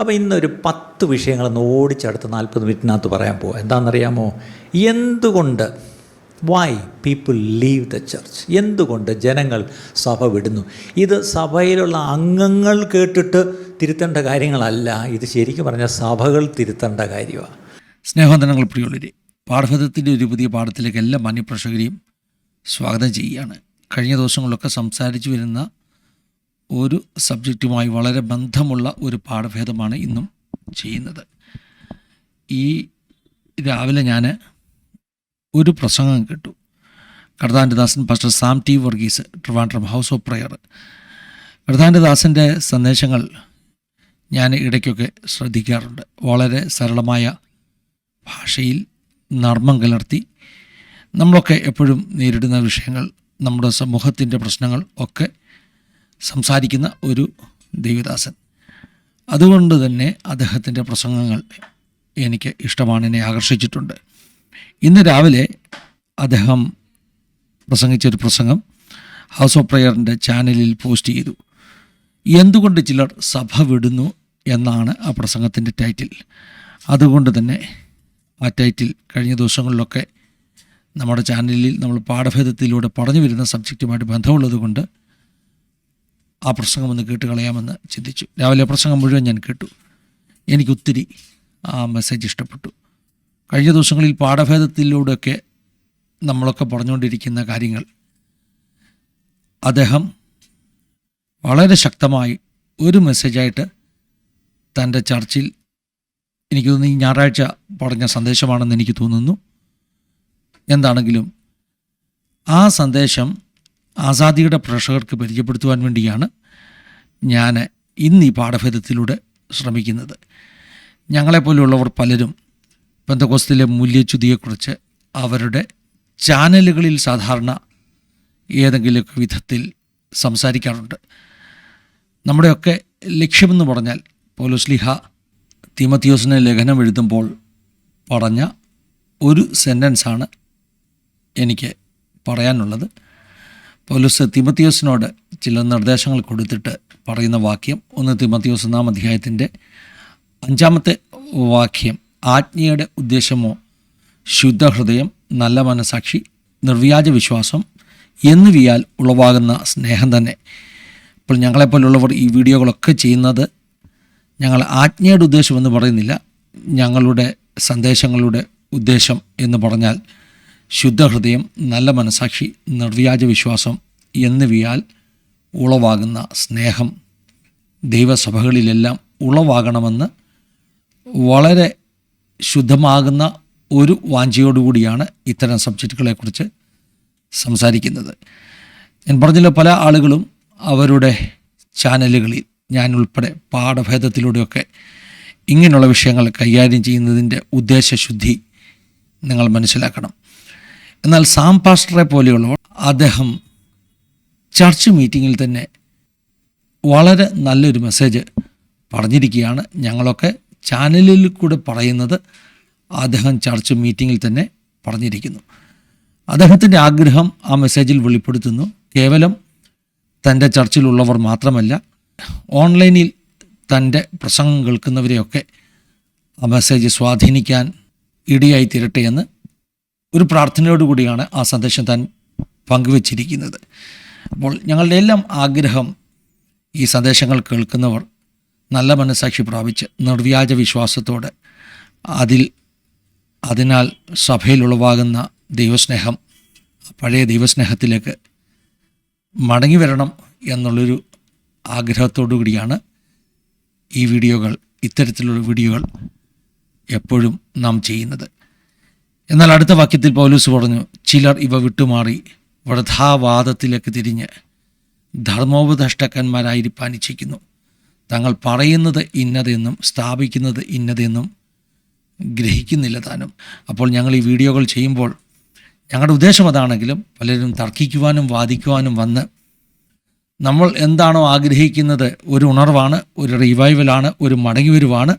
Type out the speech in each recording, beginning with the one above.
അപ്പോൾ ഇന്നൊരു പത്ത് വിഷയങ്ങളൊന്ന് ഓടിച്ചടുത്ത് നാൽപ്പത് മിനിറ്റിനകത്ത് പറയാൻ പോകും എന്താണെന്നറിയാമോ? എന്തുകൊണ്ട് why people leave the church എന്തുകൊണ്ട് ജനങ്ങൾ സഭ വിടുന്നു? ഇത് സഭയിലുള്ള അംഗങ്ങൾ കേട്ടിട്ട് തിരുത്തേണ്ട കാര്യങ്ങളല്ല. ഇത് ശരിക്കും പറഞ്ഞാൽ സഭകൾ തിരുത്തേണ്ട കാര്യമാണ് സ്നേഹവന്ദനങ്ങൾ പ്രിയുള്ളവരെ പാഠഭേദത്തിന്റെ ഒരു പുതിയ പാഠത്തിലേക്ക് എല്ലാ മാന്യപ്രേക്ഷകരെയും സ്വാഗതം ചെയ്യുകയാണ്. കഴിഞ്ഞ ദിവസങ്ങളിലൊക്കെ സംസാരിച്ചു വരുന്ന ഒരു സബ്ജക്റ്റുമായി വളരെ ബന്ധമുള്ള ഒരു പാഠഭേദമാണ് ഇന്നും ചെയ്യുന്നത്. ഈ രാവിലെ ഞാൻ ഒരു പ്രസംഗം കേട്ടു. കടതാൻഡദാസൻ pastor Sam T Varghese Trivandrum house of prayer. കടതാൻഡദാസന്റെ സന്ദേശങ്ങൾ ഞാൻ ഇടയ്ക്കൊക്കെ ശ്രദ്ധിക്കാറുണ്ട്. വളരെ സരളമായ ഭാഷയിൽ നർമ്മം കലർത്തി നമ്മളൊക്കെ എപ്പോഴും നേരിടുന്ന വിഷയങ്ങൾ നമ്മുടെ സമൂഹത്തിന്റെ പ്രശ്നങ്ങൾ ഒക്കെ സംസാരിക്കുന്ന ഒരു ദേവിദാസൻ. അതുകൊണ്ട് തന്നെ അദ്ദേഹത്തിന്റെ പ്രസംഗങ്ങൾ എനിക്ക് ഇഷ്ടമാണ് എന്നെ ആകർഷിച്ചിട്ടുണ്ട്. ഇന്ന് രാവിലെ അദ്ദേഹം പ്രസംഗിച്ചൊരു പ്രസംഗം ഹൗസ് ഓഫ് പ്രയറിന്റെ ചാനലിൽ പോസ്റ്റ് ചെയ്തു. എന്തുകൊണ്ട് ചിലർ സഭ വിടുന്നു എന്നാണ് ആ പ്രസംഗത്തിന്റെ ടൈറ്റിൽ. അതുകൊണ്ട് തന്നെ ആ ടൈറ്റിൽ കഴിഞ്ഞ ദിവസങ്ങളിലൊക്കെ നമ്മുടെ ചാനലിൽ നമ്മൾ പാഠഭേദത്തിലൂടെ പറഞ്ഞു വരുന്ന സബ്ജക്റ്റുമായിട്ട് ബന്ധമുള്ളത് കൊണ്ട് ആ പ്രസംഗം ഒന്ന് കേട്ട് കളയാമെന്ന് ചിന്തിച്ചു. രാവിലെ പ്രസംഗം മുഴുവൻ ഞാൻ കേട്ടു. എനിക്ക് ഒത്തിരി ആ മെസ്സേജ് ഇഷ്ടപ്പെട്ടു. കഴിഞ്ഞ ദിവസങ്ങളിൽ പാഠഭേദത്തിലൂടെയൊക്കെ നമ്മളൊക്കെ പറഞ്ഞുകൊണ്ടിരിക്കുന്ന കാര്യങ്ങൾ. അദ്ദേഹം വളരെ ശക്തമായി ഒരു മെസ്സേജായിട്ട് തന്റെ ചർച്ചിൽ എനിക്ക് തോന്നുന്നു ഈ ഞായറാഴ്ച പറഞ്ഞ സന്ദേശമാണെന്ന് എനിക്ക് തോന്നുന്നു. എന്താണെങ്കിലും ആ സന്ദേശം ആസാദിയുടെ പ്രേക്ഷകർക്ക് പരിചയപ്പെടുത്തുവാൻ വേണ്ടിയാണ് ഞാൻ ഇന്ന് ഈ പാഠഭേദത്തിലൂടെ ശ്രമിക്കുന്നത്. ഞങ്ങളെപ്പോലെയുള്ളവർ പലരും ബന്ധകോസ്തിലെ മൂല്യച്യുതിയെക്കുറിച്ച് അവരുടെ ചാനലുകളിൽ സാധാരണ ഏതെങ്കിലുമൊക്കെ വിധത്തിൽ സംസാരിക്കാറുണ്ട്. നമ്മുടെയൊക്കെ ലക്ഷ്യമെന്ന് പറഞ്ഞാൽ പോലോസ്ലിഹ തിമത്തിയോസിനെ ലേഖനം എഴുതുമ്പോൾ പറഞ്ഞ ഒരു സെന്റൻസാണ് എനിക്ക് പറയാനുള്ളത്. പൗലോസ് തിമത്തിയോസിനോട് ചില നിർദ്ദേശങ്ങൾ കൊടുത്തിട്ട് പറയുന്ന വാക്യം ഒന്ന് തിമത്തിയോസ് ഒന്നാം അധ്യായത്തിന്റെ അഞ്ചാമത്തെ വാക്യം. ആജ്ഞയുടെ ഉദ്ദേശമോ? ശുദ്ധഹൃദയം നല്ല മനസാക്ഷി നിർവ്യാജ വിശ്വാസം എന്നിവയാൽ ഉളവാകുന്ന സ്നേഹം തന്നെ. ഇപ്പോൾ ഞങ്ങളെപ്പോലുള്ളവർ ഈ വീഡിയോകളൊക്കെ ചെയ്യുന്നത് ഞങ്ങൾ ആജ്ഞയുടെ ഉദ്ദേശം എന്ന് പറയുന്നില്ല. ഞങ്ങളുടെ സന്ദേശങ്ങളുടെ ഉദ്ദേശം എന്ന് പറഞ്ഞാൽ ശുദ്ധഹൃദയം നല്ല മനസാക്ഷി നിർവ്യാജ വിശ്വാസം എന്നിവയാൽ ഉളവാകുന്ന സ്നേഹം ദൈവസഭകളിലെല്ലാം ഉളവാകണമെന്ന് വളരെ ശുദ്ധമാകുന്ന ഒരു വാഞ്ചയോടുകൂടിയാണ് ഇത്തരം സബ്ജക്റ്റുകളെക്കുറിച്ച് സംസാരിക്കുന്നത്. ഞാൻ പറഞ്ഞല്ലോ പല ആളുകളും അവരുടെ ചാനലുകളിൽ ഞാൻ ഉൾപ്പെടെ പാഠഭേദത്തിലൂടെയൊക്കെ ഇങ്ങനെയുള്ള വിഷയങ്ങൾ കൈകാര്യം ചെയ്യുന്നതിന്റെ ഉദ്ദേശശുദ്ധി നിങ്ങൾ മനസ്സിലാക്കണം. എന്നാൽ സാം പാസ്റ്ററെ പോലെയുള്ളവർ അദ്ദേഹം ചർച്ച് മീറ്റിങ്ങിൽ തന്നെ വളരെ നല്ലൊരു മെസ്സേജ് പറഞ്ഞിരിക്കുകയാണ്. ഞങ്ങളൊക്കെ ചാനലിൽ കൂടെ പറയുന്നത് അദ്ദേഹം ചർച്ച് മീറ്റിങ്ങിൽ തന്നെ പറഞ്ഞിരിക്കുന്നു. അദ്ദേഹത്തിന്റെ ആഗ്രഹം ആ മെസ്സേജിൽ വെളിപ്പെടുത്തുന്നു. കേവലം തന്റെ ചർച്ചിലുള്ളവർ മാത്രമല്ല ഓൺലൈനിൽ തന്റെ പ്രസംഗം കേൾക്കുന്നവരെയൊക്കെ ആ മെസ്സേജ് സ്വാധീനിക്കാൻ ഇടയായി തീരട്ടെ എന്ന് ഒരു പ്രാർത്ഥനയോടുകൂടിയാണ് ആ സന്ദേശം താൻ പങ്കുവച്ചിരിക്കുന്നത്. അപ്പോൾ ഞങ്ങളുടെ എല്ലാം ആഗ്രഹം ഈ സന്ദേശങ്ങൾ കേൾക്കുന്നവർ നല്ല മനസാക്ഷി പ്രാപിച്ച് നിർവ്യാജ വിശ്വാസത്തോടെ അതിൽ അതിനാൽ സഭയിൽ ഉളവാകുന്ന ദൈവസ്നേഹം പഴയ ദൈവസ്നേഹത്തിലേക്ക് മടങ്ങി വരണം എന്നുള്ളൊരു ആഗ്രഹത്തോടു കൂടിയാണ് ഈ വീഡിയോകൾ ഇത്തരത്തിലുള്ള വീഡിയോകൾ എപ്പോഴും നാം ചെയ്യുന്നത്. എന്നാൽ അടുത്ത വാക്യത്തിൽ പൗലൂസ് പറഞ്ഞു ചിലർ ഇവ വിട്ടുമാറി വൃഥാവാദത്തിലേക്ക് തിരിഞ്ഞ് ധർമ്മോപദേഷ്ടക്കന്മാരായിരിക്കാൻ ഇച്ഛിക്കുന്നു തങ്ങൾ പറയുന്നത് ഇന്നതെന്നും സ്ഥാപിക്കുന്നത് ഇന്നതെന്നും ഗ്രഹിക്കുന്നില്ല താനും. അപ്പോൾ ഞങ്ങൾ ഈ വീഡിയോകൾ ചെയ്യുമ്പോൾ ഞങ്ങളുടെ ഉദ്ദേശം അതാണെങ്കിലും പലരും തർക്കിക്കുവാനും വാദിക്കുവാനും വന്ന് നമ്മൾ എന്താണോ ആഗ്രഹിക്കുന്നത് ഒരു ഉണർവാണ് ഒരു റിവൈവലാണ് ഒരു മടങ്ങിവരുവാണ്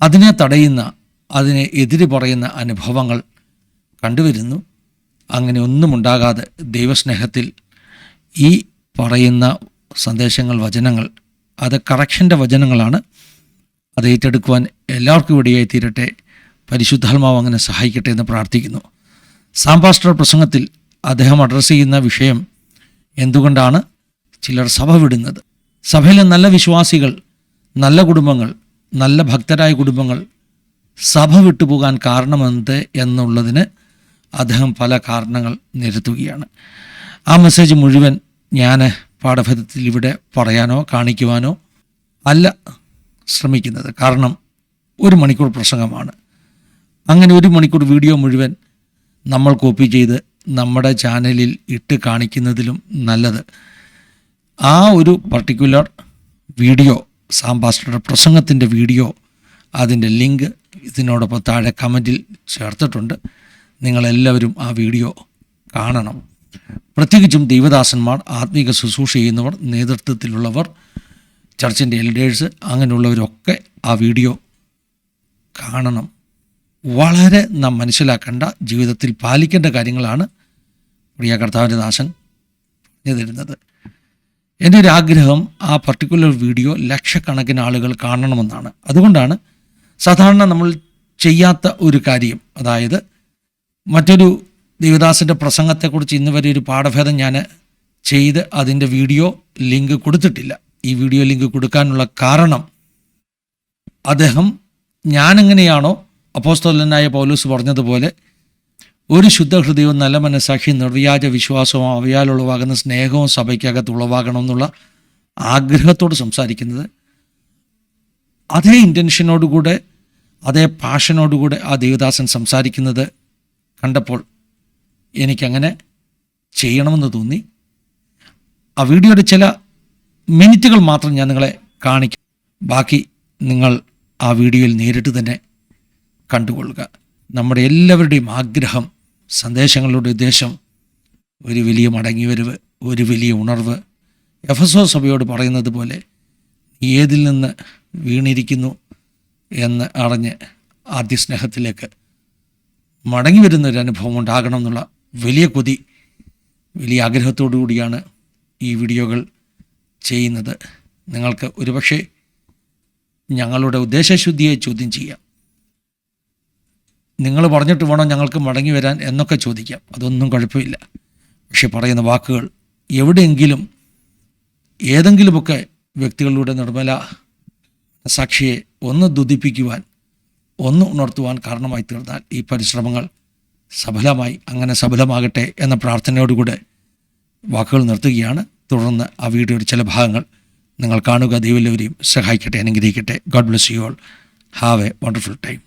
അതിനെ തടയുന്ന അതിനെ എതിര് പറയുന്ന അനുഭവങ്ങൾ കണ്ടുവരുന്നു. അങ്ങനെ ഒന്നും ഉണ്ടാകാതെ ദൈവസ്നേഹത്തിൽ ഈ പറയുന്ന സന്ദേശങ്ങൾ വചനങ്ങൾ അത് കറക്ഷന്റെ വചനങ്ങളാണ്. അത് ഏറ്റെടുക്കുവാൻ എല്ലാവർക്കും ഇടയായി തീരട്ടെ. പരിശുദ്ധാത്മാവ് അങ്ങനെ സഹായിക്കട്ടെ എന്ന് പ്രാർത്ഥിക്കുന്നു. സാംപാസ്റ്റർ പ്രസംഗത്തിൽ അദ്ദേഹം അഡ്രസ്സ് ചെയ്യുന്ന വിഷയം എന്തുകൊണ്ടാണ്? ചിലർ സഭ വിടുന്നത്. സഭയിലെ നല്ല വിശ്വാസികൾ നല്ല കുടുംബങ്ങൾ നല്ല ഭക്തരായ കുടുംബങ്ങൾ സഭ വിട്ടുപോകാൻ കാരണമെന്ത് എന്നുള്ളതിന് അദ്ദേഹം പല കാരണങ്ങൾ നിരത്തുകയാണ്. ആ മെസ്സേജ് മുഴുവൻ ഞാൻ പാഠഭേദത്തിൽ ഇവിടെ പറയാനോ കാണിക്കുവാനോ അല്ല ശ്രമിക്കുന്നത്. കാരണം ഒരു മണിക്കൂർ പ്രസംഗമാണ്. അങ്ങനെ ഒരു മണിക്കൂർ വീഡിയോ മുഴുവൻ നമ്മൾ കോപ്പി ചെയ്ത് നമ്മുടെ ചാനലിൽ ഇട്ട് കാണിക്കുന്നതിലും നല്ലത്. ആ ഒരു പർട്ടിക്കുലർ വീഡിയോ സാംബാസ്റ്ററുടെ പ്രസംഗത്തിന്റെ വീഡിയോ അതിന്റെ ലിങ്ക് ഇതിനോടൊപ്പം താഴെ കമന്റിൽ ചേർത്തിട്ടുണ്ട്. നിങ്ങളെല്ലാവരും ആ വീഡിയോ കാണണം. പ്രത്യേകിച്ചും ദൈവദാസന്മാർ ആത്മീക ശുശ്രൂഷ ചെയ്യുന്നവർ നേതൃത്വത്തിലുള്ളവർ ചർച്ചിന്റെ എൽഡേഴ്സ് അങ്ങനെയുള്ളവരൊക്കെ ആ വീഡിയോ കാണണം. വളരെ നാം മനസ്സിലാക്കേണ്ട ജീവിതത്തിൽ പാലിക്കേണ്ട കാര്യങ്ങളാണ് പ്രിയ കർത്താവിന്റെ ദാസൻ പറഞ്ഞുതരുന്നത് എന്റെ ഒരു ആഗ്രഹം ആ പർട്ടിക്കുലർ വീഡിയോ ലക്ഷക്കണക്കിന് ആളുകൾ കാണണമെന്നാണ്. അതുകൊണ്ടാണ് സാധാരണ നമ്മൾ ചെയ്യാത്ത ഒരു കാര്യം. അതായത് മറ്റൊരു ദേവദാസിന്റെ പ്രസംഗത്തെക്കുറിച്ച് ഇന്ന് വരെ ഒരു പാഠഭേദം ഞാൻ ചെയ്ത് അതിന്റെ വീഡിയോ ലിങ്ക് കൊടുത്തിട്ടില്ല. ഈ വീഡിയോ ലിങ്ക് കൊടുക്കാനുള്ള കാരണം അദ്ദേഹം ഞാനെങ്ങനെയാണോ അപ്പോസ്തോലനായ പൗലൂസ് പറഞ്ഞതുപോലെ ഒരു ശുദ്ധഹൃദയവും നല്ല മനസ്സാക്ഷി നിർവ്യാജ വിശ്വാസവും അവയാൽ ഉളവാകുന്ന സ്നേഹവും സഭയ്ക്കകത്ത് ഉളവാകണമെന്നുള്ള ആഗ്രഹത്തോട് സംസാരിക്കുന്നത് അതേ ഇന്റൻഷനോടുകൂടെ അതേ പാഷനോടുകൂടെ ആ ദേവദാസൻ സംസാരിക്കുന്നത് കണ്ടപ്പോൾ എനിക്കങ്ങനെ ചെയ്യണമെന്ന് തോന്നി. ആ വീഡിയോയുടെ ചില മിനിറ്റുകൾ മാത്രം ഞാൻ നിങ്ങളെ കാണിക്കും. ബാക്കി നിങ്ങൾ ആ വീഡിയോയിൽ നേരിട്ട് തന്നെ കണ്ടുകൊള്ളുക. നമ്മുടെ എല്ലാവരുടെയും ആഗ്രഹം സന്ദേശങ്ങളുടെ ഉദ്ദേശം ഒരു വലിയ മടങ്ങിവരവ് ഒരു വലിയ ഉണർവ്. എഫസോ സഭയോട് പറയുന്നത് പോലെ ഏതിൽ നിന്ന് വീണിരിക്കുന്നു എന്ന് അറിഞ്ഞ് ആദ്യ സ്നേഹത്തിലേക്ക് മടങ്ങി വരുന്ന ഒരു അനുഭവം ഉണ്ടാകണം എന്നുള്ള വലിയ കൊതി വലിയ ആഗ്രഹത്തോടു കൂടിയാണ് ഈ വീഡിയോകൾ ചെയ്യുന്നത്. നിങ്ങൾക്ക് ഒരുപക്ഷെ ഞങ്ങളുടെ ഉദ്ദേശശുദ്ധിയെ ചോദ്യം ചെയ്യാം. നിങ്ങൾ പറഞ്ഞിട്ട് വേണം ഞങ്ങൾക്ക് മടങ്ങി വരാൻ എന്നൊക്കെ ചോദിക്കാം. അതൊന്നും കുഴപ്പമില്ല. പക്ഷെ പറയുന്ന വാക്കുകൾ എവിടെയെങ്കിലും ഏതെങ്കിലുമൊക്കെ വ്യക്തികളിലൂടെ നിർമ്മല സാക്ഷിയെ ഒന്ന് ദുതിപ്പിക്കുവാൻ ഒന്ന് ഉണർത്തുവാൻ കാരണമായി തീർന്നാൽ ഈ പരിശ്രമങ്ങൾ സഫലമായി അങ്ങനെ സഫലമാകട്ടെ എന്ന പ്രാർത്ഥനയോടുകൂടെ വാക്കുകൾ നിർത്തുകയാണ്. തുടർന്ന് ആ വീഡിയോയുടെ ചില ഭാഗങ്ങൾ നിങ്ങൾ കാണുക ദൈവല്ലവരെയും സഹായിക്കട്ടെ അനുഗ്രഹിക്കട്ടെ. God bless you all have a wonderful time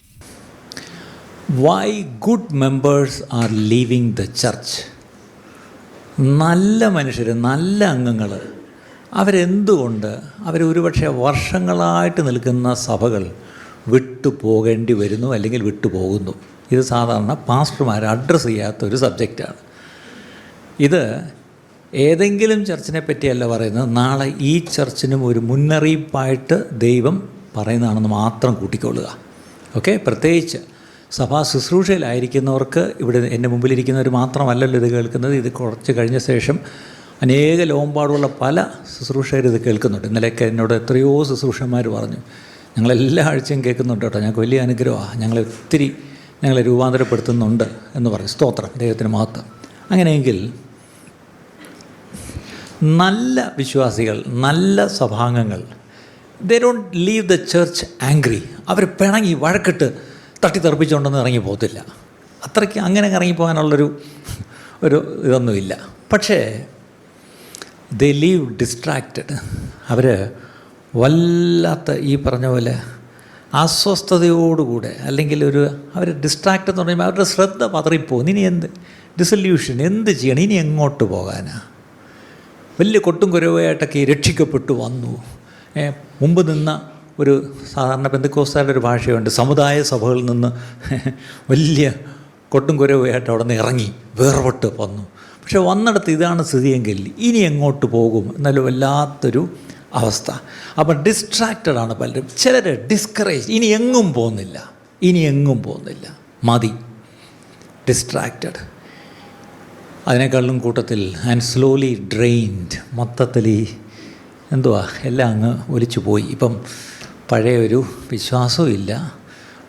why good members are leaving the church നല്ല മനുഷ്യർ നല്ല അംഗങ്ങൾ അവരെന്തുകൊണ്ട് അവർ ഒരുപക്ഷെ വർഷങ്ങളായിട്ട് നിൽക്കുന്ന സഭകൾ വിട്ടു പോകേണ്ടി വരുന്നു അല്ലെങ്കിൽ വിട്ടുപോകുന്നു ഇത് സാധാരണ പാസ്റ്റർമാർ അഡ്രസ്സ് ചെയ്യാത്ത ഒരു സബ്ജക്റ്റാണ്. ഇത് ഏതെങ്കിലും ചർച്ചിനെ പറ്റിയല്ല പറയുന്നത് നാളെ ഈ ചർച്ചിനും ഒരു മുന്നറിയിപ്പായിട്ട് ദൈവം പറയുന്നതാണെന്ന് മാത്രം കൂട്ടിക്കൊള്ളുക. ഓക്കെ? പ്രത്യേകിച്ച് സഭാ ശുശ്രൂഷയിലായിരിക്കുന്നവർക്ക് ഇവിടെ എന്റെ മുമ്പിലിരിക്കുന്നവർ മാത്രമല്ലല്ലോ ഇത് കേൾക്കുന്നത്. ഇത് കുറച്ച് കഴിഞ്ഞ ശേഷം അനേക ലോമ്പാടുള്ള പല ശുശ്രൂഷകർ ഇത് കേൾക്കുന്നുണ്ട്. ഇന്നലെയൊക്കെ എന്നോട് എത്രയോ ശുശ്രൂഷന്മാർ പറഞ്ഞു. ഞങ്ങളെല്ലാ ആഴ്ചയും കേൾക്കുന്നുണ്ട് കേട്ടോ. ഞങ്ങൾക്ക് വലിയ അനുഗ്രഹമാണ്. ഞങ്ങളെ ഒത്തിരി ഞങ്ങളെ രൂപാന്തരപ്പെടുത്തുന്നുണ്ട് എന്ന് പറഞ്ഞു. സ്തോത്രം. ദൈവത്തിന് മഹത്വം. അങ്ങനെയെങ്കിൽ നല്ല വിശ്വാസികൾ നല്ല സഭാംഗങ്ങൾ they don't leave the church angry അവർ പിണങ്ങി വഴക്കിട്ട് തട്ടിത്തെറിപ്പിച്ചുകൊണ്ടൊന്നും ഇറങ്ങി പോകത്തില്ല. അത്രയ്ക്ക് അങ്ങനെ ഇറങ്ങിപ്പോകാനുള്ളൊരു ഒരു ഇതൊന്നുമില്ല. പക്ഷേ ദേ ലീവ് ഡിസ്ട്രാക്റ്റഡ് അവർ വല്ലാത്ത ഈ പറഞ്ഞ പോലെ അസ്വസ്ഥതയോടുകൂടെ അല്ലെങ്കിൽ ഒരു അവർ ഡിസ്ട്രാക്റ്റ് എന്ന് പറയുമ്പോൾ അവരുടെ ശ്രദ്ധ പതറിപ്പോകും. ഇനി എന്ത്? ഡിസൊല്യൂഷൻ എന്ത് ചെയ്യണം? ഇനി എങ്ങോട്ട് പോകാനാ? വലിയ കൊട്ടും കുരവായിട്ടൊക്കെ രക്ഷിക്കപ്പെട്ടു വന്നു. മുമ്പ് നിന്ന ഒരു സാധാരണ ബന്ധുക്കോസ്താരുടെ ഒരു ഭാഷയുണ്ട്. സമുദായ സഭകളിൽ നിന്ന് വലിയ കൊട്ടും കുരവായിട്ട് അവിടെ നിന്ന് ഇറങ്ങി. വേർപെട്ട് വന്നു. പക്ഷെ വന്നിടത്ത് ഇതാണ് സ്ഥിതിയെങ്കിൽ ഇനി എങ്ങോട്ട് പോകും എന്നാലും വല്ലാത്തൊരു അവസ്ഥ. അപ്പം ആണ് പലരും. ചിലർ ഡിസ്കറേജ് ഇനി എങ്ങും പോകുന്നില്ല. ഇനി എങ്ങും പോകുന്നില്ല. മതി. ഡിസ്ട്രാക്റ്റഡ് അതിനേക്കാളും കൂട്ടത്തിൽ ആൻഡ് സ്ലോലി ഡ്രെയിൻഡ് മൊത്തത്തിൽ ഈ എന്തുവാ? എല്ലാം അങ്ങ് ഒലിച്ചു പോയി. ഇപ്പം പഴയൊരു വിശ്വാസവും ഇല്ല.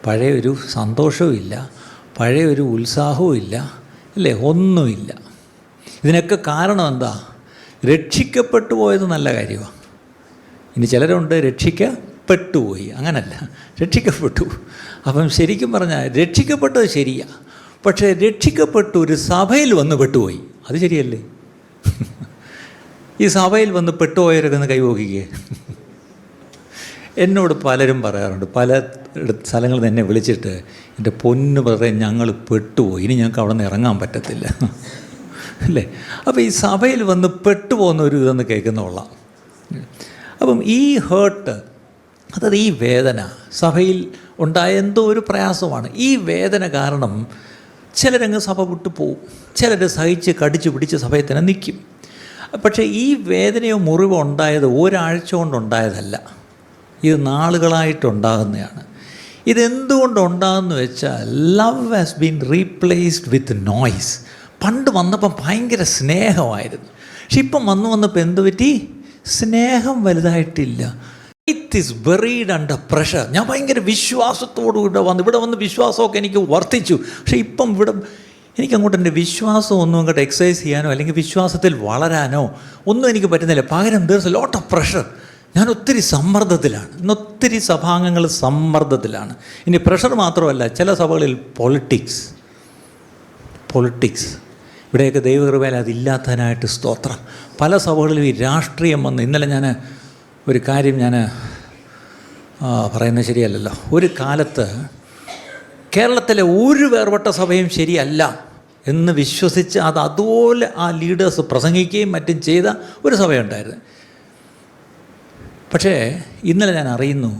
പഴയൊരു സന്തോഷവും ഇല്ല. പഴയൊരു ഉത്സാഹവും ഇല്ല. അല്ലേ? ഒന്നുമില്ല. ഇതിനൊക്കെ കാരണം എന്താ? രക്ഷിക്കപ്പെട്ടു പോയത് നല്ല കാര്യമാണ് ഇനി ചിലരുണ്ട് രക്ഷിക്കപ്പെട്ടുപോയി. അങ്ങനല്ല. രക്ഷിക്കപ്പെട്ടു. അപ്പം ശരിക്കും പറഞ്ഞാൽ രക്ഷിക്കപ്പെട്ടത് ശരിയാ. പക്ഷേ രക്ഷിക്കപ്പെട്ടു ഒരു സഭയിൽ വന്ന് പെട്ടുപോയി. അത് ശരിയല്ലേ? ഈ സഭയിൽ വന്ന് പെട്ടുപോയവരൊക്കെ ഒന്ന് കൈപോക്കിക്കേ എന്നോട് പലരും പറയാറുണ്ട്. പല സ്ഥലങ്ങളിൽ എന്നെ വിളിച്ചിട്ട് എന്റെ പൊന്ന് പറയാൻ ഞങ്ങൾ പെട്ടുപോയി. ഇനി ഞങ്ങൾക്ക് അവിടെ നിന്ന് ഇറങ്ങാൻ പറ്റത്തില്ല. അല്ലേ? അപ്പോൾ ഈ സഭയിൽ വന്ന് പെട്ടുപോകുന്ന ഒരു ഇതെന്ന് കേൾക്കുന്നോളാം അപ്പം ഈ ഹേർട്ട് അതായത് ഈ വേദന സഭയിൽ ഉണ്ടായ എന്തോ ഒരു പ്രയാസമാണ്. ഈ വേദന കാരണം ചിലരങ്ങ് സഭ വിട്ടു പോവും. ചിലർ സഹിച്ച് കടിച്ച് പിടിച്ച് സഭയിൽ തന്നെ നിൽക്കും. പക്ഷേ ഈ വേദനയോ മുറിവോ ഉണ്ടായത് ഒരാഴ്ച കൊണ്ടുണ്ടായതല്ല. ഇത് നാളുകളായിട്ടുണ്ടാകുന്നതാണ്. ഇതെന്തുകൊണ്ടുണ്ടാകുന്നു വെച്ചാൽ love has been replaced with noise പണ്ട് വന്നപ്പം ഭയങ്കര സ്നേഹമായിരുന്നു. പക്ഷെ ഇപ്പം വന്നു വന്നപ്പോൾ എന്ത് പറ്റി? സ്നേഹം വലുതായിട്ടില്ല. It is buried under pressure ഞാൻ ഭയങ്കര വിശ്വാസത്തോടു കൂടെ വന്നു. ഇവിടെ വന്ന് വിശ്വാസമൊക്കെ എനിക്ക് വർദ്ധിച്ചു. പക്ഷെ ഇപ്പം ഇവിടെ എനിക്കങ്ങോട്ട് എന്റെ വിശ്വാസം ഒന്നും അങ്ങോട്ട് എക്സസൈസ് ചെയ്യാനോ അല്ലെങ്കിൽ വിശ്വാസത്തിൽ വളരാനോ ഒന്നും എനിക്ക് പറ്റുന്നില്ല. പകരം there a lot of pressure ഞാൻ ഒത്തിരി സമ്മർദ്ദത്തിലാണ്. ഇന്ന് ഒത്തിരി സഭാംഗങ്ങൾ സമ്മർദ്ദത്തിലാണ്. ഇനി പ്രഷർ മാത്രമല്ല ചില സഭകളിൽ പൊളിറ്റിക്സ് പൊളിറ്റിക്സ് ഇവിടെയൊക്കെ ദൈവകൃപയിൽ അതില്ലാത്തതിനായിട്ട് സ്തോത്രം. പല സഭകളിലും ഈ രാഷ്ട്രീയം വന്ന് ഇന്നലെ ഞാൻ ഒരു കാര്യം ഞാൻ പറയുന്നത് ശരിയല്ലല്ലോ. ഒരു കാലത്ത് കേരളത്തിലെ ഒരു വേർപെട്ട സഭയും ശരിയല്ല എന്ന് വിശ്വസിച്ച് അത് അതുപോലെ ആ ലീഡേഴ്സ് പ്രസംഗിക്കുകയും മറ്റും ചെയ്ത ഒരു സഭയുണ്ടായിരുന്നു. പക്ഷേ ഇന്നലെ ഞാൻ അറിയുന്നു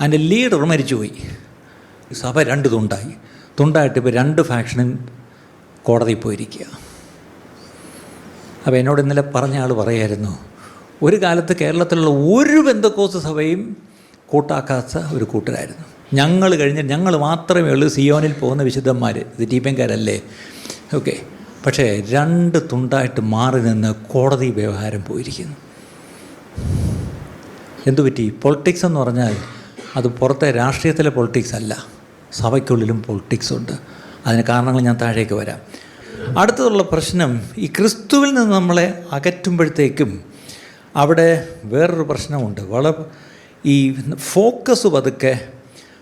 അതിന്റെ ലീഡർ മരിച്ചുപോയി. സഭ രണ്ട് തുണ്ടായി. തുണ്ടായിട്ട് ഇപ്പോൾ രണ്ട് ഫാക്ഷനും കോടതിയിൽ പോയിരിക്കുക അപ്പോൾ എന്നോട് ഇന്നലെ പറഞ്ഞ ആൾ പറയായിരുന്നു ഒരു കാലത്ത് കേരളത്തിലുള്ള ഒരു ബന്ധക്കോസ് സഭയും കൂട്ടാക്കാത്ത ഒരു കൂട്ടരായിരുന്നു. ഞങ്ങൾ കഴിഞ്ഞ് ഞങ്ങൾ മാത്രമേ ഉള്ളൂ സിയോനിൽ പോകുന്ന വിശുദ്ധന്മാർ ഇത് ടീപ്പൻകാരല്ലേ ഓക്കെ. പക്ഷേ രണ്ട് തുണ്ടായിട്ട് മാറി നിന്ന് കോടതി വ്യവഹാരം പോയിരിക്കുന്നു. എന്തുപറ്റി പൊളിറ്റിക്സ് എന്ന് പറഞ്ഞാൽ അത് പുറത്തെ രാഷ്ട്രീയത്തിലെ പൊളിറ്റിക്സ് അല്ല. സഭയ്ക്കുള്ളിലും പൊളിറ്റിക്സ് ഉണ്ട്. അതിന് കാരണങ്ങൾ ഞാൻ താഴേക്ക് വരാം. അടുത്തതുള്ള പ്രശ്നം ഈ ക്രിസ്തുവിൽ നിന്ന് നമ്മളെ അകറ്റുമ്പോഴത്തേക്കും അവിടെ വേറൊരു പ്രശ്നമുണ്ട്. വളരെ ഈ ഫോക്കസ് പതുക്കെ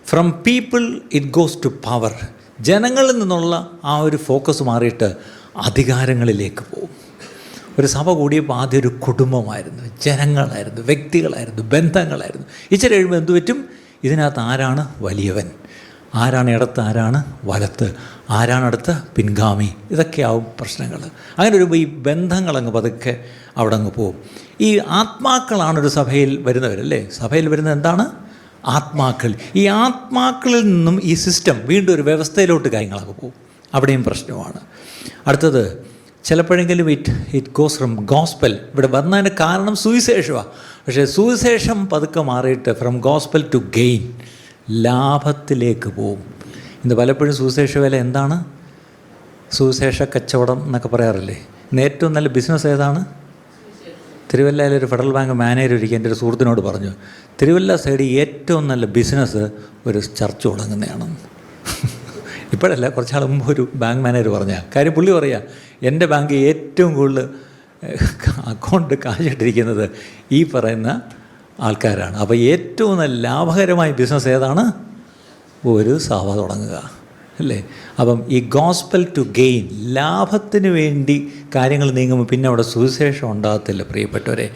from people it goes to power ജനങ്ങളിൽ നിന്നുള്ള ആ ഒരു ഫോക്കസ് മാറിയിട്ട് അധികാരങ്ങളിലേക്ക് പോകും. ഒരു സഭ കൂടിയപ്പോൾ ആദ്യം ഒരു കുടുംബമായിരുന്നു ജനങ്ങളായിരുന്നു വ്യക്തികളായിരുന്നു ബന്ധങ്ങളായിരുന്നു. ഇച്ചിരി കഴിയുമ്പോൾ എന്തു പറ്റും ഇതിനകത്ത് ആരാണ് വലിയവൻ? ആരാണ് ഇടത്ത് ആരാണ് വലത്ത്? ആരാണ് അടുത്ത പിൻഗാമി. ഇതൊക്കെയാവും പ്രശ്നങ്ങൾ. അങ്ങനെ വരുമ്പോൾ ഈ ബന്ധങ്ങളങ്ങ് പതുക്കെ അവിടെ അങ്ങ് പോവും. ഈ ആത്മാക്കളാണ് ഒരു സഭയിൽ വരുന്നവരല്ലേ? സഭയിൽ വരുന്നത് എന്താണ്? ആത്മാക്കൾ. ഈ ആത്മാക്കളിൽ നിന്നും ഈ സിസ്റ്റം വീണ്ടും ഒരു വ്യവസ്ഥയിലോട്ട് കാര്യങ്ങളൊക്കെ പോകും അവിടെയും പ്രശ്നമാണ്. അടുത്തത് ചിലപ്പോഴെങ്കിലും it it goes from gospel ഇവിടെ വന്നതിന് കാരണം സുവിശേഷമാണ് പക്ഷേ സുവിശേഷം പതുക്കെ മാറിയിട്ട് ഫ്രം ഗോസ്പെൽ ടു ഗെയിൻ ലാഭത്തിലേക്ക് പോവും. ഇന്ന് പലപ്പോഴും സുവിശേഷ വില എന്താണ്? സുവിശേഷ കച്ചവടം എന്നൊക്കെ പറയാറില്ലേ? ഇന്ന് ഏറ്റവും നല്ല ബിസിനസ് ഏതാണ്? തിരുവല്ലയിലെ ഒരു ഫെഡറൽ ബാങ്ക് മാനേജർ ഒരിക്കൽ എന്റെ ഒരു സുഹൃത്തിനോട് പറഞ്ഞു തിരുവല്ല സൈഡിൽ ഏറ്റവും നല്ല ബിസിനസ് ഒരു ചർച്ച തുടങ്ങുന്നതാണെന്ന് ഇപ്പോഴല്ല കുറച്ചാൾ മുമ്പ് ഒരു ബാങ്ക് മാനേജർ പറഞ്ഞ കാര്യം പുള്ളി പറയാ എന്റെ ബാങ്ക് ഏറ്റവും കൂടുതൽ അക്കൗണ്ട് കാശിട്ടിരിക്കുന്നത് ഈ പറയുന്ന ആൾക്കാരാണ്. അപ്പോൾ ഏറ്റവും നല്ല ലാഭകരമായ ബിസിനസ് ഏതാണ്? ഒരു സഭ തുടങ്ങുക അല്ലേ? അപ്പം ഈ ഗോസ്പൽ ടു ഗെയിൻ ലാഭത്തിന് വേണ്ടി കാര്യങ്ങൾ നീങ്ങുമ്പോൾ പിന്നെ അവിടെ സുവിശേഷം ഉണ്ടാകത്തില്ല പ്രിയപ്പെട്ടവരെ.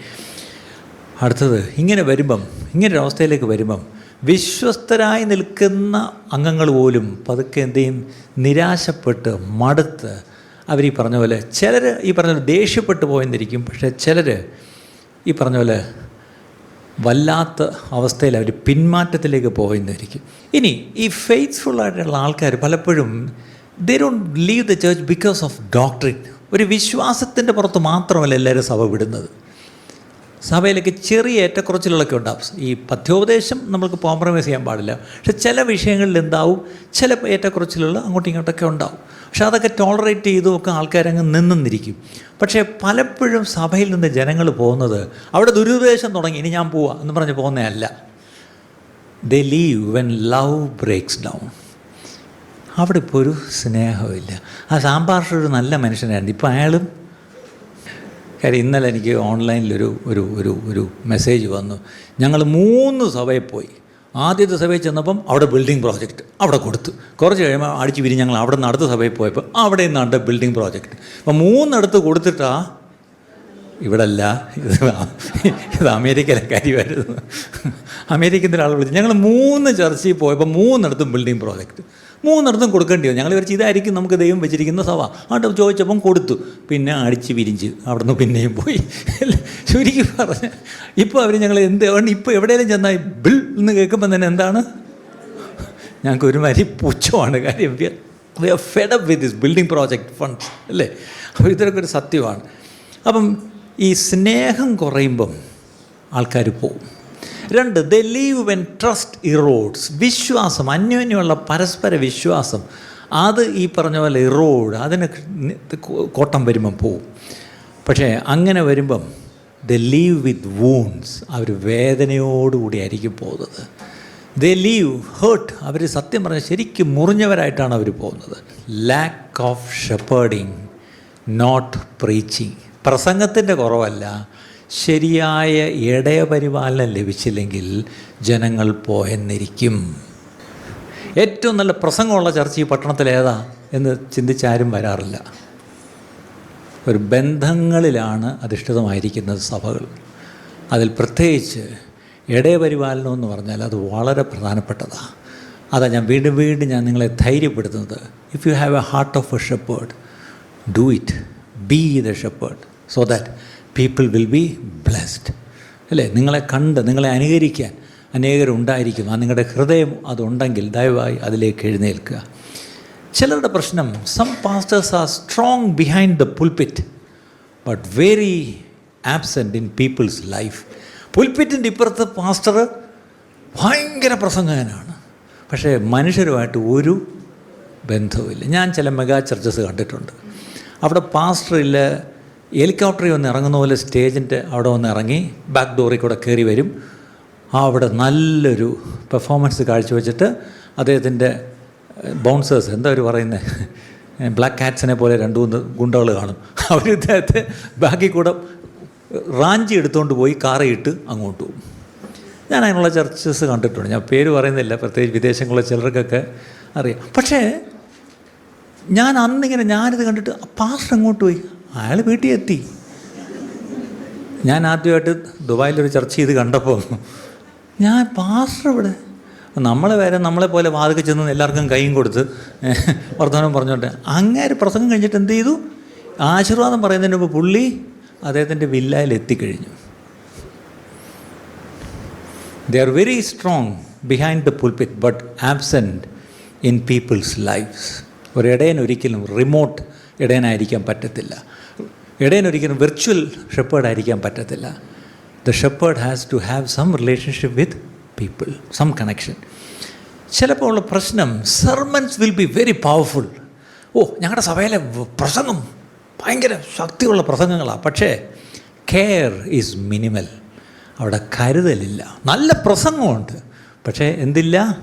അടുത്തത് ഇങ്ങനെ വരുമ്പം ഇങ്ങനെ അവസ്ഥയിലേക്ക് വരുമ്പം വിശ്വസ്തരായി നിൽക്കുന്ന അംഗങ്ങൾ പോലും പതുക്കെ എന്ത് ചെയ്യും? നിരാശപ്പെട്ട് മടുത്ത്. അവർ ഈ പറഞ്ഞ പോലെ ചിലർ ഈ പറഞ്ഞ പോലെ ദേഷ്യപ്പെട്ടു പോയെന്നിരിക്കും പക്ഷേ ചിലർ ഈ പറഞ്ഞ പോലെ വല്ലാത്ത അവസ്ഥയിൽ അവർ പിന്മാറ്റത്തിലേക്ക് പോയെന്നിരിക്കും ഇനി ഈ ഫെയ്ത്ത്ഫുൾ ആയിട്ടുള്ള ആൾക്കാർ പലപ്പോഴും they don't leave the church because of doctrine ഒരു വിശ്വാസത്തിന്റെ പുറത്ത് മാത്രമല്ല എല്ലാവരും സഭ വിടുന്നത്. സഭയിലേക്ക് ചെറിയ ഏറ്റക്കുറച്ചിലുകളൊക്കെ ഉണ്ടാവും. ഈ പഥ്യോപദേശം നമുക്ക് കോംപ്രമൈസ് ചെയ്യാൻ പാടില്ല. പക്ഷെ ചില വിഷയങ്ങളിൽ എന്താവും? ചില ഏറ്റക്കുറച്ചിലുകൾ അങ്ങോട്ടും ഇങ്ങോട്ടൊക്കെ ഉണ്ടാവും. പക്ഷെ അതൊക്കെ ടോളറേറ്റ് ചെയ്തുമൊക്കെ ആൾക്കാരങ്ങ് നിന്നിരിക്കും പക്ഷേ പലപ്പോഴും സഭയിൽ നിന്ന് ജനങ്ങൾ പോകുന്നത് അവിടെ ദുരുപദേശം തുടങ്ങി ഇനി ഞാൻ പോവാ എന്ന് പറഞ്ഞ് പോകുന്നതല്ല. The leave when love breaks down അവിടെ ഇപ്പോൾ ഒരു സ്നേഹമില്ല ആ സാമ്പാർഷ ഒരു നല്ല മനുഷ്യനായിരുന്നു. ഇപ്പോൾ അയാളും കാര്യം ഇന്നലെ എനിക്ക് ഓൺലൈനിലൊരു ഒരു ഒരു ഒരു മെസ്സേജ് വന്നു. ഞങ്ങൾ മൂന്ന് സഭയിൽ പോയി. ആദ്യത്തെ സഭയിൽ ചെന്നപ്പം അവിടെ ബിൽഡിംഗ് പ്രോജക്റ്റ് അവിടെ കൊടുത്തു. കുറച്ച് കഴിയുമ്പോൾ അടിച്ച് പിരി ഞങ്ങൾ അവിടെ നിന്ന് അടുത്ത സഭയിൽ പോയപ്പോൾ അവിടെ നിന്നാണ്ട് ബിൽഡിംഗ് പ്രോജക്റ്റ്. അപ്പം മൂന്നിടത്ത് കൊടുത്തിട്ടാ ഇവിടെ അല്ല ഇത് ഇത് അമേരിക്കയിലെ കാര്യമായിരുന്നു. അമേരിക്കന്റെ ഒരാൾ വിളിച്ചു. ഞങ്ങൾ മൂന്ന് ചർച്ചയിൽ പോയപ്പോൾ മൂന്നിടത്തും ബിൽഡിംഗ് പ്രോജക്റ്റ് മൂന്നിടത്തും കൊടുക്കേണ്ടി വന്നു. ഞങ്ങൾ വിചാരിച്ചു ഇതായിരിക്കും നമുക്ക് ദൈവം വെച്ചിരിക്കുന്ന സഭ. അവിടെ ചോദിച്ചപ്പം കൊടുത്തു. പിന്നെ അടിച്ച് പിരിഞ്ച് അവിടുന്ന് പിന്നെയും പോയി. ശരിക്കും പറഞ്ഞ് ഇപ്പോൾ അവർ ഞങ്ങൾ എന്ത് ഇപ്പോൾ എവിടെയെങ്കിലും ചെന്നാൽ ബിൽ എന്ന് കേൾക്കുമ്പോൾ തന്നെ എന്താണ്? ഞങ്ങൾക്ക് ഒരു മാതിരി പുച്ഛമാണ്. കാര്യം we are fed up with this building project funds അല്ലേ? അപ്പോൾ ഇതൊക്കെ ഒരു സത്യമാണ്. അപ്പം ഈ സ്നേഹം കുറയുമ്പം ആൾക്കാർ പോവും. രണ്ട് the leave when trust erodes വിശ്വാസം അന്യോന്യമുള്ള പരസ്പര വിശ്വാസം അത് ഈ പറഞ്ഞ പോലെ ഇറോഡ് അതിന് കോട്ടം വരുമ്പം പോവും. പക്ഷേ അങ്ങനെ വരുമ്പം ദ ലീവ് വിത്ത് വൂൺസ് അവർ വേദനയോടുകൂടി ആയിരിക്കും പോകുന്നത്. ദ ലീവ് ഹേർട്ട് അവർ സത്യം പറഞ്ഞാൽ ശരിക്കും മുറിഞ്ഞവരായിട്ടാണ് അവർ പോകുന്നത്. Lack of shepherding not preaching പ്രസംഗത്തിന്റെ കുറവല്ല. ശരിയായ ഇടയപരിപാലനം ലഭിച്ചില്ലെങ്കിൽ ജനങ്ങൾ പോയെന്നിരിക്കും. ഏറ്റവും നല്ല പ്രസംഗമുള്ള ചർച്ച ഈ പട്ടണത്തിലേതാ എന്ന് ചിന്തിച്ചാരും വരാറില്ല. ഒരു ബന്ധങ്ങളിലാണ് അധിഷ്ഠിതമായിരിക്കുന്നത് സഭകൾ. അതിൽ പ്രത്യേകിച്ച് ഇടയപരിപാലനം എന്ന് പറഞ്ഞാൽ അത് വളരെ പ്രധാനപ്പെട്ടതാണ് അതാ ഞാൻ വീണ്ടും വീണ്ടും ഞാൻ നിങ്ങളെ ധൈര്യപ്പെടുത്തുന്നത്. If you have a heart of a shepherd do it be the shepherd so that people will be blessed അല്ലേ? നിങ്ങളെ കണ്ട് നിങ്ങളെ അനുകരിക്കാൻ അനേകരുണ്ടായിരിക്കും. ആ നിങ്ങളുടെ ഹൃദയം അതുണ്ടെങ്കിൽ ദയവായി അതിലേക്ക് എഴുന്നേൽക്കുക. ചിലരുടെ പ്രശ്നം some pastors are strong behind the pulpit but very absent in people's life പുൽപിറ്റിന്റെ ഇപ്പുറത്ത് പാസ്റ്റർ ഭയങ്കര പ്രസംഗകനാണ്. പക്ഷേ മനുഷ്യരുമായിട്ട് ഒരു ബന്ധവുമില്ല. ഞാൻ ചില മെഗാ ചർച്ചസ് കണ്ടിട്ടുണ്ട്. അവിടെ പാസ്റ്ററിൽ ഹെലികോപ്റ്ററിൽ വന്ന് ഇറങ്ങുന്ന പോലെ സ്റ്റേജിന്റെ അവിടെ വന്ന് ഇറങ്ങി ബാക്ക് ഡോറിൽ കൂടെ കയറി വരും. അവിടെ നല്ലൊരു പെർഫോമൻസ് കാഴ്ചവെച്ചിട്ട് അദ്ദേഹത്തിന്റെ ബൗൺസേഴ്സ് എന്താ അവർ പറയുന്നത് ബ്ലാക്ക് കാറ്റ്സിനെ പോലെ രണ്ട് മൂന്ന് ഗുണ്ടകൾ കാണും. അവർ ഇദ്ദേഹത്തെ ബാക്കിൽ കൂടെ റാഞ്ചി എടുത്തുകൊണ്ട് പോയി കാറയിട്ട് അങ്ങോട്ട് പോകും. ഞാൻ അതിനുള്ള ചർച്ചസ് കണ്ടിട്ടുണ്ട്. ഞാൻ പേര് പറയുന്നില്ല പ്രത്യേകിച്ച് വിദേശങ്ങളിലെ ചിലർക്കൊക്കെ അറിയാം. പക്ഷേ ഞാൻ അന്നിങ്ങനെ ഞാനിത് കണ്ടിട്ട് പാസ്റ്റർ അങ്ങോട്ട് പോയി. അയാൾ വീട്ടിൽ എത്തി. ഞാൻ ആദ്യമായിട്ട് ദുബായിലൊരു ചർച്ച ചെയ്ത് കണ്ടപ്പോൾ ഞാൻ പാസ്റ്റർ ഇവിടെ നമ്മളെ വരെ നമ്മളെ പോലെ വാതിക്ക് ചെന്ന് എല്ലാവർക്കും കൈയും കൊടുത്ത് വർത്തമാനം പറഞ്ഞോട്ടെ അങ്ങേര് പ്രസംഗം കഴിഞ്ഞിട്ട് എന്ത് ചെയ്തു? ആശീർവാദം പറയുന്നതിന് മുമ്പ് പുള്ളി അദ്ദേഹത്തിന്റെ വില്ലായിൽ എത്തിക്കഴിഞ്ഞു. They are very strong behind the pulpit but absent in people's life's ഒരു ഇടയൻ ഒരിക്കലും റിമോട്ട് ഇടയനായിരിക്കാൻ പറ്റത്തില്ല. വെർച്വൽ വിർച്വൽ ഷെപ്പേർഡ് ആയിരിക്കാൻ പറ്റത്തില്ല. The shepherd has to have some relationship with people some connection ചിലപ്പോൾ ഉള്ള പ്രശ്നം sermons will be very powerful ഓ ഞങ്ങളുടെ സഭയിലെ പ്രസംഗം ഭയങ്കര ശക്തിയുള്ള പ്രസംഗങ്ങളാണ് പക്ഷേ കെയർ ഈസ് മിനിമൽ അവിടെ കരുതലില്ല. നല്ല പ്രസംഗമുണ്ട്. പക്ഷേ എന്തില്ല?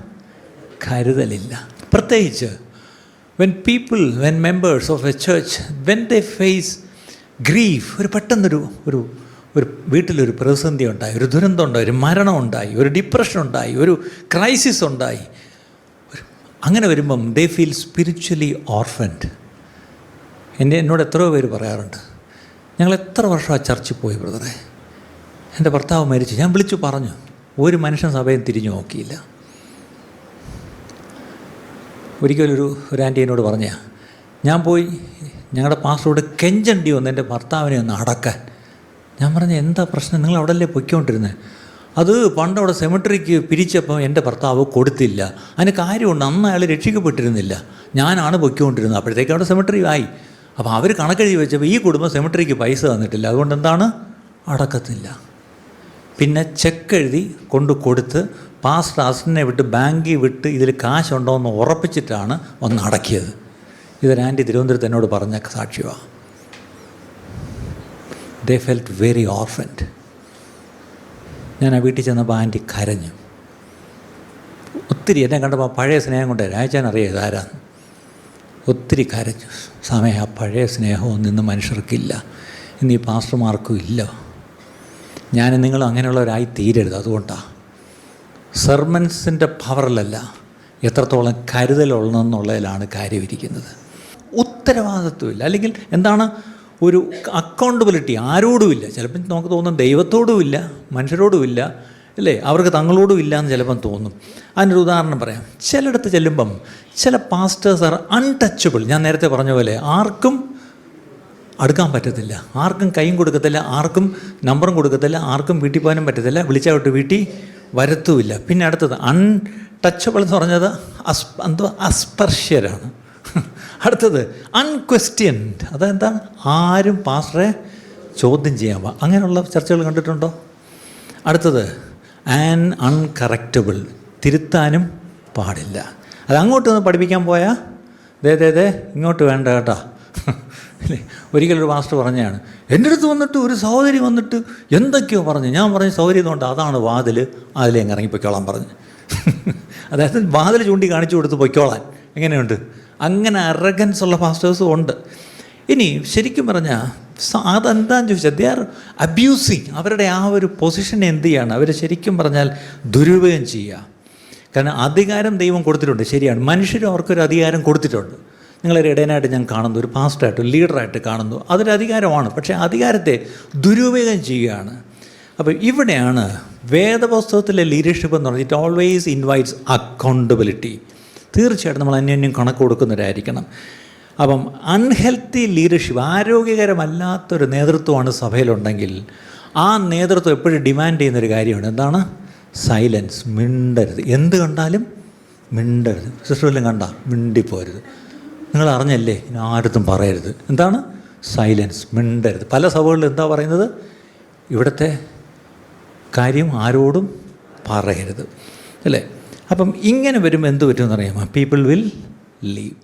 കരുതലില്ല. പ്രത്യേകിച്ച് when people when members of a church when they face grief ഒരു പെട്ടെന്നൊരു ഒരു ഒരു വീട്ടിലൊരു പ്രതിസന്ധി ഉണ്ടായി ഒരു ദുരന്തം ഉണ്ടായി ഒരു മരണം ഉണ്ടായി ഒരു ഡിപ്രഷൻ ഉണ്ടായി ഒരു ക്രൈസിസ് ഉണ്ടായി. അങ്ങനെ വരുമ്പം ദേ ഫീൽ സ്പിരിച്വലി ഓർഫൻഡ് എന്റെ എന്നോട് എത്രയോ പേര് പറയാറുണ്ട് ഞങ്ങൾ എത്ര വർഷം ആ ചർച്ചിൽ പോയി ബ്രദറെ? എന്റെ ഭർത്താവ് മരിച്ചു. ഞാൻ വിളിച്ചു പറഞ്ഞു ഒരു മനുഷ്യൻ സഭയും തിരിഞ്ഞു നോക്കിയില്ല. ഒരിക്കലൊരു ഒരു ആന്റി എന്നോട് പറഞ്ഞ ഞാൻ പോയി ഞങ്ങളുടെ പാസ്റ്ററോട് കെഞ്ചണ്ടി വന്ന് എന്റെ ഭർത്താവിനെ ഒന്ന് അടക്കാൻ. ഞാൻ പറഞ്ഞു എന്താ പ്രശ്നം? നിങ്ങൾ അവിടെ അല്ലേ പൊയ്ക്കൊണ്ടിരുന്നത് അത് പണ്ട് അവിടെ സെമിട്രിക്ക് പിരിച്ചപ്പം എന്റെ ഭർത്താവ് കൊടുത്തില്ല. അതിന് കാര്യമുണ്ട്. അന്ന് അയാൾ രക്ഷിക്കപ്പെട്ടിരുന്നില്ല. ഞാനാണ് പൊയ്ക്കൊണ്ടിരുന്നത്. അപ്പോഴത്തേക്ക് അവിടെ സെമിട്രി ആയി. അപ്പോൾ അവർ കണക്കെഴുതി വെച്ചപ്പോൾ ഈ കുടുംബം സെമിട്രിക്ക് പൈസ തന്നിട്ടില്ല. അതുകൊണ്ട് എന്താണ്? അടക്കത്തില്ല. പിന്നെ ചെക്ക് എഴുതി കൊണ്ട് കൊടുത്ത് പാസ്റ്റർ അസിനെ വിട്ട് ബാങ്കിൽ വിട്ട് ഇതിൽ കാശുണ്ടോ എന്ന് ഉറപ്പിച്ചിട്ടാണ് ഒന്ന് അടക്കിയത്. ഇതൊരു ആന്റി തിരുവനന്തപുരത്ത് എന്നോട് പറഞ്ഞ സാക്ഷ്യമാണ് ദേ ഫെൽറ്റ് വെരി ഓർഫൻഡ് ഞാൻ ആ വീട്ടിൽ ചെന്നപ്പോൾ ആന്റി കരഞ്ഞു. ഒത്തിരി എന്നെ കണ്ടപ്പോൾ പഴയ സ്നേഹം കൊണ്ട് രാജാൻ അറിയാം ഇതാരാന്ന്. ഒത്തിരി കരഞ്ഞു. സമയം ആ പഴയ സ്നേഹമൊന്നും ഇന്ന് മനുഷ്യർക്കില്ല. ഇന്ന് ഈ പാസ്റ്റർമാർക്കും ഇല്ല. ഞാൻ നിങ്ങൾ അങ്ങനെയുള്ളവരായി തീരരുത് അതുകൊണ്ടാണ് സെർമൻസിന്റെ പവറിലല്ല എത്രത്തോളം കരുതലുള്ളതെന്നുള്ളതിലാണ് കാര്യം ഇരിക്കുന്നത് ഉത്തരവാദിത്വമില്ല. അല്ലെങ്കിൽ എന്താണ്? ഒരു അക്കൗണ്ടബിലിറ്റി ആരോടുമില്ല. ചിലപ്പം നമുക്ക് തോന്നും ദൈവത്തോടുമില്ല മനുഷ്യരോടുമില്ല അല്ലേ? അവർക്ക് തങ്ങളോടും ഇല്ല എന്ന് ചിലപ്പം തോന്നും. ഒരു ഉദാഹരണം പറയാം. ചിലയിടത്ത് ചെല്ലുമ്പം ചില പാസ്റ്റേഴ്സ് ആർ അൺടച്ചബിൾ ഞാൻ നേരത്തെ പറഞ്ഞ പോലെ ആർക്കും അടുക്കാൻ പറ്റത്തില്ല. ആർക്കും കൈയും കൊടുക്കത്തില്ല ആർക്കും നമ്പറും കൊടുക്കത്തില്ല ആർക്കും വീട്ടിൽ പോകാനും പറ്റത്തില്ല വിളിച്ചാൽ വിട്ട് വീട്ടിൽ വരത്തുമില്ല. പിന്നെ അടുത്തത് അൺടച്ചബിൾ എന്ന് പറഞ്ഞത് അസ് എന്തോ അസ്പർശ്യരാണ്. അടുത്തത് അൺക്വസ്റ്റ്യൻഡ് അതെന്താണ് ആരും പാസ്റ്ററെ ചോദ്യം ചെയ്യാൻ അങ്ങനെയുള്ള ചർച്ചകൾ കണ്ടിട്ടുണ്ടോ? അടുത്തത് ആൻ അൺകറക്റ്റബിൾ തിരുത്താനും പാടില്ല. അത് അങ്ങോട്ട് നിന്ന് പഠിപ്പിക്കാൻ പോയാൽ ദേ ദേ ദേ ഇങ്ങോട്ട് വേണ്ട കേട്ടോ. ഒരിക്കലൊരു മാസ്റ്റർ പറഞ്ഞതാണ് എന്റെ അടുത്ത് വന്നിട്ട് ഒരു സഹോദരി വന്നിട്ട് എന്തൊക്കെയോ പറഞ്ഞു. ഞാൻ പറഞ്ഞു സൗകര്യം ഇതുകൊണ്ട് അതാണ് വാതിൽ അതിലേ ഇറങ്ങി പൊയ്ക്കോളാൻ പറഞ്ഞു. അതായത് വാതിൽ ചൂണ്ടി കാണിച്ചു കൊടുത്ത് പൊയ്ക്കോളാൻ. എങ്ങനെയുണ്ട്? അങ്ങനെ അറഗൻസ് ഉള്ള പാസ്റ്റേഴ്സും ഉണ്ട്. ഇനി ശരിക്കും പറഞ്ഞാൽ അതെന്താന്ന് ചോദിച്ചാൽ ദേ ആർ അബ്യൂസിങ് അവരുടെ ആ ഒരു പൊസിഷൻ എന്ത് ചെയ്യാണ്? അവർ ശരിക്കും പറഞ്ഞാൽ ദുരുപയോഗം ചെയ്യുക. കാരണം അധികാരം ദൈവം കൊടുത്തിട്ടുണ്ട്. ശരിയാണ്. മനുഷ്യരും അവർക്കൊരു അധികാരം കൊടുത്തിട്ടുണ്ട്. നിങ്ങളൊരു ഇടയനായിട്ട് ഞാൻ കാണുന്നു. ഒരു പാസ്റ്ററായിട്ട് ലീഡറായിട്ട് കാണുന്നു. അതൊരു അധികാരമാണ്. പക്ഷേ അധികാരത്തെ ദുരുപയോഗം ചെയ്യുകയാണ്. അപ്പോൾ ഇവിടെയാണ് വേദപുസ്തകത്തിലെ ലീഡർഷിപ്പ് എന്ന് പറഞ്ഞാൽ ഇറ്റ് ഓൾവേസ് ഇൻവൈറ്റ്സ് അക്കൗണ്ടബിലിറ്റി തീർച്ചയായിട്ടും നമ്മൾ അന്യോന്യം കണക്ക് കൊടുക്കുന്നവരായിരിക്കണം. അപ്പം അൺഹെൽത്തി ലീഡർഷിപ്പ് ആരോഗ്യകരമല്ലാത്തൊരു നേതൃത്വമാണ് സഭയിലുണ്ടെങ്കിൽ ആ നേതൃത്വം എപ്പോഴും ഡിമാൻഡ് ചെയ്യുന്നൊരു കാര്യമാണ്. എന്താണ്? സൈലൻസ് മിണ്ടരുത്. എന്ത് കണ്ടാലും മിണ്ടരുത്. സിസ്റ്റർ വല്ലതും കണ്ട? മിണ്ടിപ്പോരുത്. നിങ്ങൾ അറിഞ്ഞല്ലേ? ആരത്തും പറയരുത്. എന്താണ്? സൈലൻസ് മിണ്ടരുത്. പല സഭകളിലും എന്താ പറയുന്നത്? ഇവിടുത്തെ കാര്യം ആരോടും പറയരുത്. അല്ലേ? അപ്പം ഇങ്ങനെ വരുമ്പോൾ എന്ത് പറ്റുമെന്ന് അറിയാമോ പീപ്പിൾ വിൽ ലീവ്